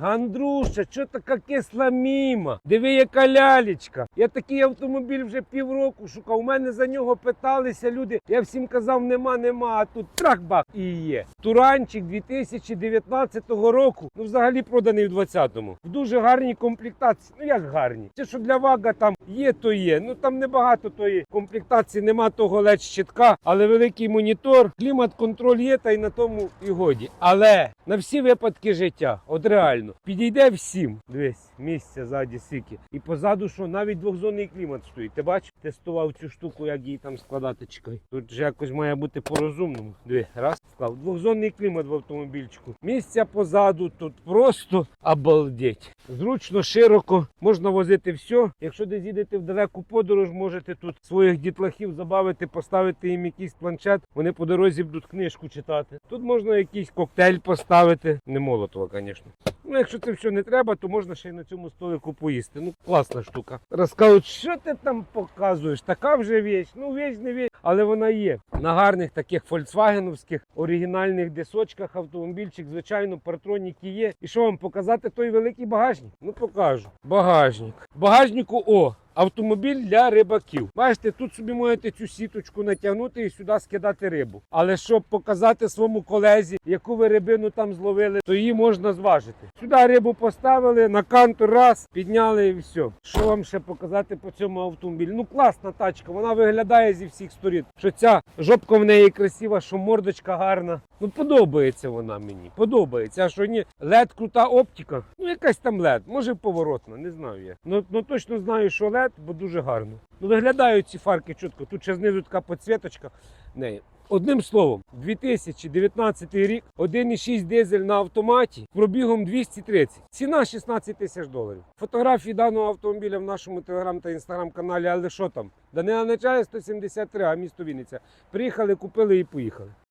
Гандруша, що така кисла міма? Диви, яка лялечка. Я такий автомобіль вже півроку шукав. У мене за нього питалися люди. Я всім казав, нема, нема. А тут трах-бах і є. Туранчик 2019 року. Ну, взагалі проданий в 20-му. В дуже гарній комплектації. Ну як гарні? Це що для вага там є, то є. Ну там небагато тої комплектації, нема того ледь щитка, але великий монітор, клімат-контроль є, та й на тому і годі. Але на всі випадки життя, от реально, підійде всім. Дивись, місця ззаді сики. І позаду, що навіть двохзонний клімат стоїть. Ти бачиш, тестував цю штуку, як її там складати. Чекай. Тут же якось має бути по-розумному. Диви, раз склав. Двохзонний клімат в автомобільчику. Місця позаду тут просто обалдеть. Зручно, широко, можна возити все. Якщо десь їдете в далеку подорож, можете тут своїх дітлахів забавити, поставити їм якийсь планшет. Вони по дорозі будуть книжку читати. Тут можна якийсь коктейль поставити. Не молотова, звісно. Ну, якщо це все не треба, то можна ще й на цьому столику поїсти. Ну, класна штука. Розкажуть, що ти там показуєш? Така вже віч. Ну, віч не віч, але вона є. На гарних таких фольксвагеновських оригінальних дисочках автомобільчик, звичайно, партроніки є. І що вам показати той великий багажник? Ну покажу. Багажник. Багажнику о. Автомобіль для рибаків. Бачите, тут собі можете цю сіточку натягнути і сюди скидати рибу. Але щоб показати своєму колезі, яку ви рибину там зловили, то її можна зважити. Сюди рибу поставили, на канту раз, підняли і все. Що вам ще показати по цьому автомобілю? Ну класна тачка, вона виглядає зі всіх сторін. Що ця жопка в неї красива, що мордочка гарна. Ну подобається вона мені. Подобається. А що ні, лед крута оптика. Ну якась там лед, може поворотна, не знаю я. Ну, ну точно знаю, що лед, бо дуже гарно. Ну виглядають ці фарки чітко. Тут ще знизу така підсвіточка неї. Одним словом, 2019 рік, 1,6 дизель на автоматі, пробігом 230. Ціна 16 тисяч доларів. Фотографії даного автомобіля в нашому телеграм та інстаграм каналі, але що там? Данила Нечая 173, а місто Вінниця. Приїхали, купили і поїхали.